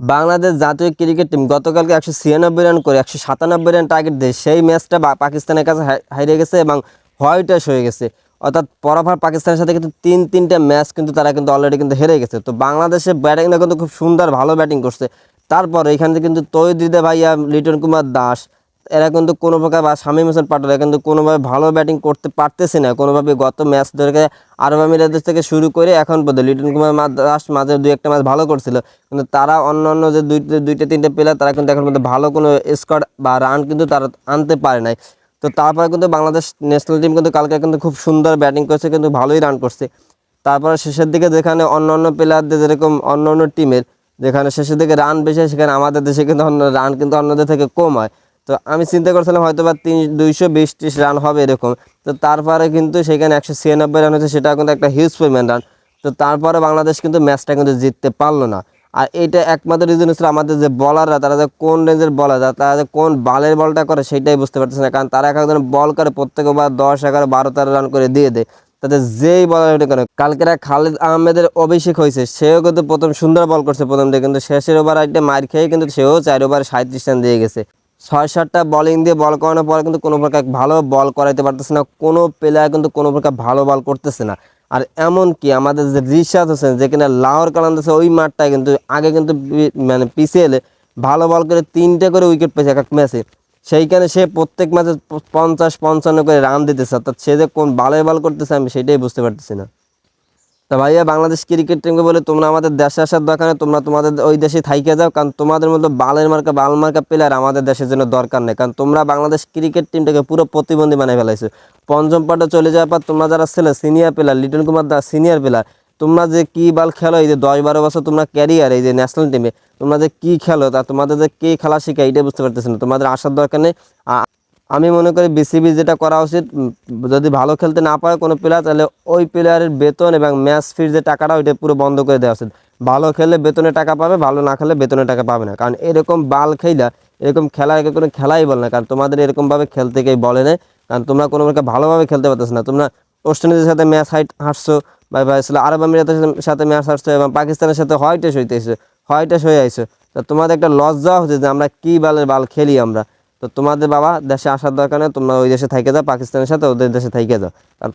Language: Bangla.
বাংলাদেশ জাতীয় ক্রিকেট টিম গতকালকে একশো ছিয়ানব্বই রান করে একশো সাতানব্বই রান টার্গেট দেয় সেই ম্যাচটা পাকিস্তানের কাছে হারিয়ে গেছে এবং হোয়াইট ওয়াশ হয়ে গেছে। অর্থাৎ পরাফার পাকিস্তানের সাথে কিন্তু তিন, তিনটা ম্যাচ কিন্তু তারা কিন্তু অলরেডি কিন্তু হেরে গেছে। তো বাংলাদেশের ব্যাটিংটা কিন্তু খুব সুন্দর, ভালো ব্যাটিং করছে। তারপর এখান কিন্তু তৈদিদে ভাইয়া লিটন কুমার দাস এরা কিন্তু কোনো প্রকার বা শামীম হোসেন পাটোয়ারি কিন্তু কোনোভাবে ভালো ব্যাটিং করতে পারতেছে না। কোনোভাবে গত ম্যাচ ধরে আরব আমিরাত থেকে শুরু করে এখন পর্যন্ত লিটন কুমার মা- দাস মাঝে দুই একটা ম্যাচ ভালো করছিল। কিন্তু তারা অন্য অন্য যে দুইটা দুইটা, তিনটে প্লেয়ার তারা কিন্তু এখন পর্যন্ত ভালো কোনো স্কোয়াড বা রান কিন্তু তারা আনতে পারে নাই। তো তারপরে কিন্তু বাংলাদেশ ন্যাশনাল টিম কিন্তু কালকে কিন্তু খুব সুন্দর ব্যাটিং করছে, কিন্তু ভালোই রান করছে। তারপরে শেষের দিকে যেখানে অন্য অন্য প্লেয়ারদের যেরকম অন্য অন্য টিমের যেখানে শেষের দিকে রান বেশি সেখানে আমাদের দেশে কিন্তু অন্য রান কিন্তু অন্যদের থেকে কম হয়। তো আমি চিন্তা করছিলাম হয়তো বা তিন, দুইশো বিশ ত্রিশ রান হবে এরকম। তো তারপরে কিন্তু সেখানে একশো ছিয়ানব্বই রান হচ্ছে সেটা কিন্তু একটা হিউজ পরিমাণ রান তো তারপরে বাংলাদেশ কিন্তু ম্যাচটা কিন্তু জিততে পারল না। আর এইটা একমাত্র রিজন হচ্ছে আমাদের যে বলাররা তারা যে কোন রেঞ্জের বলার তারা যে কোন বালের বলটা করে সেটাই বুঝতে পারতেছে না। কারণ তারা এক একজন বল করে প্রত্যেক ওভার দশ, এগারো, বারো, তেরো রান করে দিয়ে দেয়। তাদের যেই বলার ওটা করে, কালকেরা খালেদ আহমেদের অভিষেক হয়েছে, সেও কিন্তু প্রথম সুন্দর বল করছে প্রথম দিকে কিন্তু শেষের ওভার একটা মার খেয়ে কিন্তু সেও চার ওভার সাঁত্রিশ রান দিয়ে গেছে। ছয় সাতটা বলিং দিয়ে বল করানোর পর কিন্তু কোনো প্রকার ভালো বল করাইতে পারতেছে না। কোনো প্লেয়ার কিন্তু কোনো প্রকার ভালো বল করতেছে না। আর এমন কি, আমাদের যে রিশাদ হোসেন, যে কিনা লাহোর কালান্দাসে ওই মাঠটায় কিন্তু আগে কিন্তু মানে পিছিয়ে এলে ভালো বল করে তিনটে করে উইকেট পেয়েছে এক এক ম্যাচে সেইখানে সে প্রত্যেক ম্যাচে পঞ্চাশ, পঞ্চান্ন করে রান দিতেছে। অর্থাৎ সে যে কোন বালের বল করতেছে আমি সেটাই বুঝতে পারতেছি না। তা ভাইয়া বাংলাদেশ ক্রিকেট টিমকে বলে তোমরা আমাদের দেশে আসার দরকার নেই, তোমরা তোমাদের ওই দেশে থাইকে যাও, কারণ তোমাদের মতো বালের মার্কা, বাল মার্কা প্লেয়ার আমাদের দেশের জন্য দরকার নেই। কারণ তোমরা বাংলাদেশ ক্রিকেট টিমটাকে পুরো প্রতিবন্ধী বানিয়ে ফেলাইছো। পঞ্চম পাটে চলে যাওয়ার পর তোমরা যারা ছেলে senior player Liton Kumar Das senior player তোমরা যে কি বাল খেলো, এই যে দশ বারো বছর তোমরা ক্যারিয়ার এই যে ন্যাশনাল টিমে তোমরা যে কি খেলো, তা তোমাদের যে কে খেলা শেখায় এটা বুঝতে পারতেছি না। তোমাদের আসার দরকার নেই। আমি মনে করি বিসিবি যেটা করা উচিত যদি ভালো খেলতে না পারে কোনো প্লেয়ার তাহলে ওই প্লেয়ারের বেতন এবং ম্যাচ ফির যে টাকাটা, ওইটা পুরো বন্ধ করে দেওয়া উচিত। ভালো খেললে বেতনে টাকা পাবে, ভালো না খেললে বেতনে টাকা পাবে না। কারণ এরকম বাল খেলা এরকম খেলা একে কোনো খেলাই বল না। কারণ তোমাদের এরকমভাবে খেলতে কেউ বলে না কারণ তোমরা কোনো ভালোভাবে খেলতে পারতেছ না। তোমরা ওয়েস্ট ইন্ডিজের সাথে ম্যাচ হাইট হাঁটছো, বা আরব আমিরাতের সাথে ম্যাচ হাঁটছো, এবং পাকিস্তানের সাথে হোয়াইটে সইতেছো হোয়াইটে হয়ে আইছো। তা তোমাদের একটা লজ্জা হচ্ছে যে আমরা কী বালের বাল খেলি আমরা। তো তোমাদের বাবা দেশে আসার দরকার নেই, তোমরা ওই দেশে থাইকে যাও, পাকিস্তানের সাথে ওদের দেশে থাইকে যাও। আর